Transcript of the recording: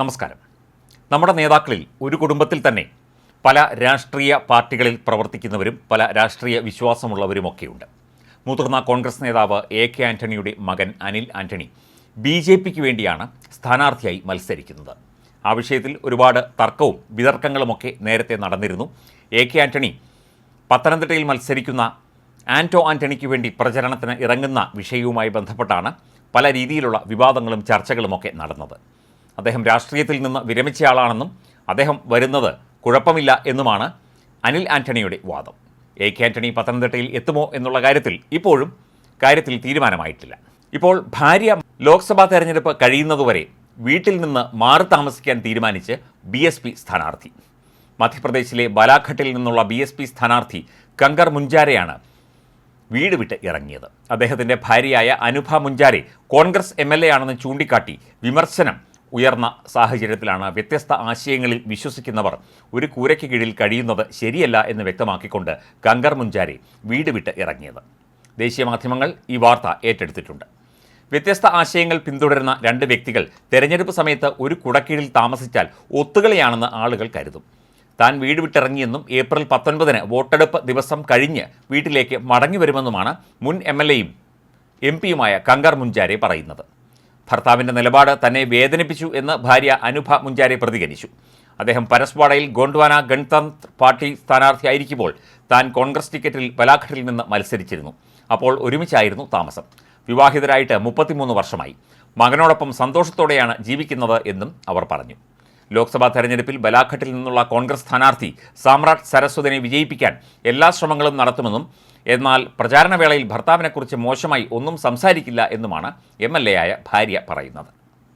നമസ്കാരം. നമ്മുടെ നേതാക്കളിൽ ഒരു കുടുംബത്തിൽ തന്നെ പല രാഷ്ട്രീയ പാർട്ടികളിൽ പ്രവർത്തിക്കുന്നവരും പല രാഷ്ട്രീയ വിശ്വാസമുള്ളവരുമൊക്കെയുണ്ട്. മുതിർന്ന കോൺഗ്രസ് നേതാവ് എ കെ ആന്റണിയുടെ മകൻ അനിൽ ആന്റണി ബി ജെ പിക്ക് വേണ്ടിയാണ് സ്ഥാനാർത്ഥിയായി മത്സരിക്കുന്നത്. ആ വിഷയത്തിൽ ഒരുപാട് തർക്കവും വിതർക്കങ്ങളുമൊക്കെ നേരത്തെ നടന്നിരുന്നു. എ കെ ആന്റണി പത്തനംതിട്ടയിൽ മത്സരിക്കുന്ന ആന്റോ ആന്റണിക്ക് വേണ്ടി പ്രചരണത്തിന് ഇറങ്ങുന്ന വിഷയവുമായി ബന്ധപ്പെട്ടാണ് പല രീതിയിലുള്ള വിവാദങ്ങളും ചർച്ചകളുമൊക്കെ നടന്നത്. അദ്ദേഹം രാഷ്ട്രീയത്തിൽ നിന്ന് വിരമിച്ചയാളാണെന്നും അദ്ദേഹം വരുന്നത് കുഴപ്പമില്ല എന്നുമാണ് അനിൽ ആന്റണിയുടെ വാദം. എ കെ ആന്റണി പത്തനംതിട്ടയിൽ എത്തുമോ എന്നുള്ള കാര്യത്തിൽ ഇപ്പോഴും കാര്യത്തിൽ തീരുമാനമായിട്ടില്ല. ഇപ്പോൾ ഭാര്യ ലോക്സഭാ തെരഞ്ഞെടുപ്പ് കഴിയുന്നതുവരെ വീട്ടിൽ നിന്ന് മാറി താമസിക്കാൻ തീരുമാനിച്ച് ബി എസ് പി സ്ഥാനാർത്ഥി. മധ്യപ്രദേശിലെ ബലാഘട്ടിൽ നിന്നുള്ള ബി എസ് പി സ്ഥാനാർത്ഥി കങ്കർ മുഞ്ചാരയാണ് വീട് വിട്ട് ഇറങ്ങിയത്. അദ്ദേഹത്തിന്റെ ഭാര്യയായ Anubha Munjare Congress M L A ആണെന്ന് ചൂണ്ടിക്കാട്ടി വിമർശനം ഉയർന്ന സാഹചര്യത്തിലാണ് വ്യത്യസ്ത ആശയങ്ങളിൽ വിശ്വസിക്കുന്നവർ ഒരു കൂരയ്ക്ക് കീഴിൽ കഴിയുന്നത് ശരിയല്ല എന്ന് വ്യക്തമാക്കിക്കൊണ്ട് കങ്കർ മുഞ്ചാരി വീട് വിട്ട് ഇറങ്ങിയത്. ദേശീയ മാധ്യമങ്ങൾ ഈ വാർത്ത ഏറ്റെടുത്തിട്ടുണ്ട്. വ്യത്യസ്ത ആശയങ്ങൾ പിന്തുടരുന്ന രണ്ട് വ്യക്തികൾ തെരഞ്ഞെടുപ്പ് സമയത്ത് ഒരു കുടക്കീഴിൽ താമസിച്ചാൽ ഒത്തുകളിയാണെന്ന് ആളുകൾ കരുതും. താൻ വീട് വിട്ടിറങ്ങിയെന്നും ഏപ്രിൽ പത്തൊൻപതിന് വോട്ടെടുപ്പ് ദിവസം കഴിഞ്ഞ് വീട്ടിലേക്ക് മടങ്ങി വരുമെന്നുമാണ് മുൻ എം എൽ എയും എം പിയുമായ കങ്കർ മുഞ്ചാരെ പറയുന്നത്. ഭർത്താവിന്റെ നിലപാട് തന്നെ വേദനിപ്പിച്ചു എന്ന് ഭാര്യ അനുഭ മുഞ്ചാരി പ്രതികരിച്ചു. അദ്ദേഹം പരസ്വാഡയിൽ ഗോണ്ട്വാന ഗണതന്ത്ര പാർട്ടി സ്ഥാനാർത്ഥിയായിരിക്കുമ്പോൾ താൻ കോൺഗ്രസ് ടിക്കറ്റിൽ ബലാഘട്ടിൽ നിന്ന് മത്സരിച്ചിരുന്നു. അപ്പോൾ ഒരുമിച്ചായിരുന്നു താമസം. വിവാഹിതരായിട്ട് മുപ്പത്തിമൂന്ന് വർഷമായി. മകനോടൊപ്പം സന്തോഷത്തോടെയാണ് ജീവിക്കുന്നത് എന്നും അവർ പറഞ്ഞു. ലോക്സഭാ തെരഞ്ഞെടുപ്പിൽ ബലാഘട്ടിൽ നിന്നുള്ള കോൺഗ്രസ് സ്ഥാനാർത്ഥി സാമ്രാട്ട് സരസ്വതിനെ വിജയിപ്പിക്കാൻ എല്ലാ ശ്രമങ്ങളും നടത്തുമെന്നും എന്നാൽ പ്രചാരണവേളയിൽ ഭർത്താവിനെക്കുറിച്ച് മോശമായി ഒന്നും സംസാരിക്കില്ല എന്നുമാണ് എം എൽ എ ആയ ഭാര്യ പറയുന്നത്.